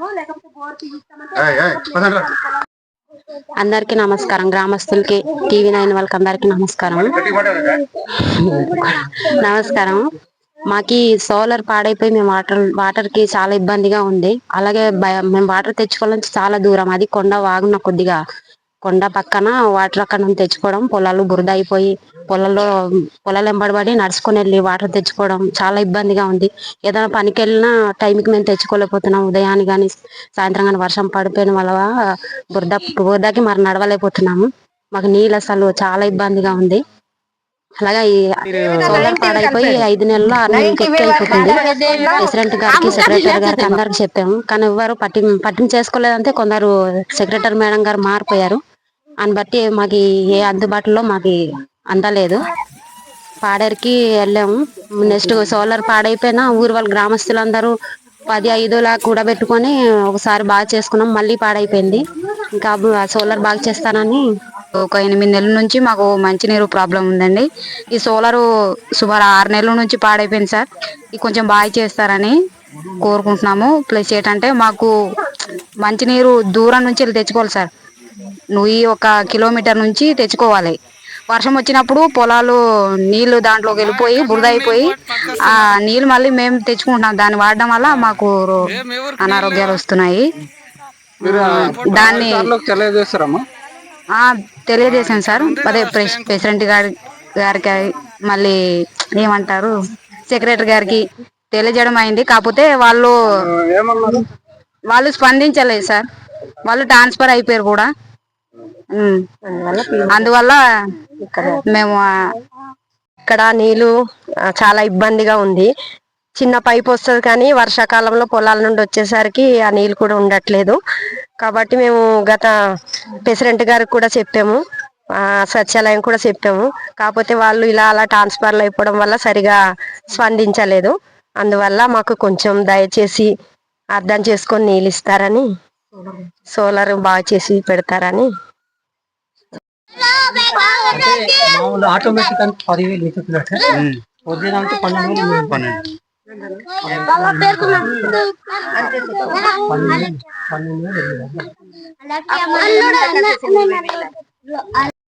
లేకపోతే బోర్ పదండ్రా. అందరికీ నమస్కారం. గ్రామస్తులకి టీవీ నైన్ వాళ్ళకి అందరికీ నమస్కారం. నమస్కారం. మాకి సోలార్ పాడైపోయి మేము వాటర్ వాటర్కి చాలా ఇబ్బందిగా ఉంది. అలాగే భయ- మేము వాటర్ తెచ్చుకోవాలని చాలా దూరం. అది కొండ వాగున కొద్దిగా కొండ పక్కన వాటర్ అక్కడ నుంచి తెచ్చుకోవడం పొలాలు బురద అయిపోయి పొలాల్లో పొలాలు ఎంబడబడి నడుచుకొని వెళ్ళి వాటర్ తెచ్చుకోవడం చాలా ఇబ్బందిగా ఉంది. ఏదైనా పనికి వెళ్ళినా టైంకి మేము తెచ్చుకోలేకపోతున్నాం. ఉదయాన్ని కానీ సాయంత్రం కానీ వర్షం పడిపోయిన వల్ల బురద బురదకి మరి నడవలేకపోతున్నాము. మాకు నీళ్ళు అసలు చాలా ఇబ్బందిగా ఉంది. అలాగే ఈ సోలార్ పాడైపోయి ఐదు నెలల్లో ఆరు నెలలకి ప్రెసిడెంట్ గారికి సెక్రటరీ గారికి అందరికి చెప్పాము. కానీ ఎవ్వరు పట్టి పట్టింపు చేసుకోలేదంటే కొందరు సెక్రటరీ మేడం గారు మారిపోయారు. అని బట్టి మాకు ఏ అందుబాటులో మాకు అందలేదు. పాడేరుకి వెళ్ళాము. నెక్స్ట్ సోలార్ పాడైపోయినా ఊరు వాళ్ళ గ్రామస్తులందరూ పది ఐదులా కూడబెట్టుకొని ఒకసారి బాగా చేసుకున్నాం. మళ్ళీ పాడైపోయింది. ఇంకా సోలార్ బాగా చేస్తానని ఒక ఎనిమిది నెలల నుంచి మాకు మంచినీరు ప్రాబ్లం ఉందండి. ఈ సోలారు సుమారు ఆరు నెలల నుంచి పాడైపోయింది సార్. ఇది కొంచెం బాగా చేస్తారని కోరుకుంటున్నాము. ప్లస్ ఏంటంటే మాకు మంచినీరు దూరం నుంచి వెళ్ళి తెచ్చుకోవాలి సార్. నువ్వు ఈ ఒక కిలోమీటర్ నుంచి తెచ్చుకోవాలి. వర్షం వచ్చినప్పుడు పొలాలు నీళ్ళు దాంట్లోకి వెళ్ళిపోయి బురద అయిపోయి ఆ నీళ్ళు మళ్ళీ మేము తెచ్చుకుంటున్నాం. దాన్ని వాడడం వల్ల మాకు అనారోగ్యాలు వస్తున్నాయి. దాన్ని తెలియజేశాను సార్. అదే ప్రెస్ ప్రెసిడెంట్ గారి గారికి మళ్ళీ ఏమంటారు సెక్రటరీ గారికి తెలియజేయడం అయింది. కాకపోతే వాళ్ళు వాళ్ళు స్పందించలేదు సార్. వాళ్ళు ట్రాన్స్ఫర్ అయిపోయారు కూడా. అందువల్ల మేము ఇక్కడ నీళ్ళు చాలా ఇబ్బందిగా ఉంది. చిన్న పైప్ వస్తుంది కానీ వర్షాకాలంలో పొలాల నుండి వచ్చేసరికి ఆ నీళ్ళు కూడా ఉండట్లేదు. కాబట్టి మేము గత ప్రెసిడెంట్ గారికి కూడా చెప్పాము సచివాలయం కూడా చెప్పాము. కాకపోతే వాళ్ళు ఇలా అలా ట్రాన్స్ఫర్లు అయిపోవడం వల్ల సరిగా స్పందించలేదు. అందువల్ల మాకు కొంచెం దయచేసి అర్థం చేసుకొని నీళ్ళు ఇస్తారని సోలార్ బాగా చేసి పెడతారని మామూలు ఆటోమేటిక్ అని పదివేలు వెతుకున్నట్టు పొద్దున అంటే పన్నెండు వేలు పన్నెండు పన్నెండు వేలు